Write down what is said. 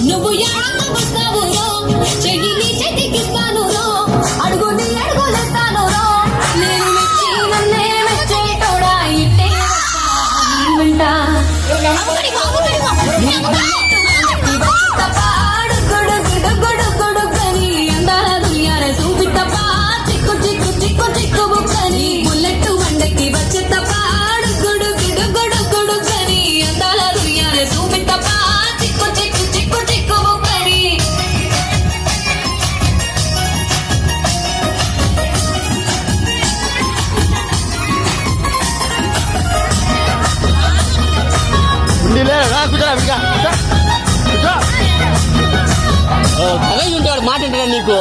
నువ్వు ఎక్కడ వస్తావు రో చెయ్యి నీ చేతికిస్తాను రో అడుగు నీ అడుగులేస్తాను రో నేను మెచ్చి ఇట్టే ఉంటా అలాగే ఉంటాడు మాట నీకు?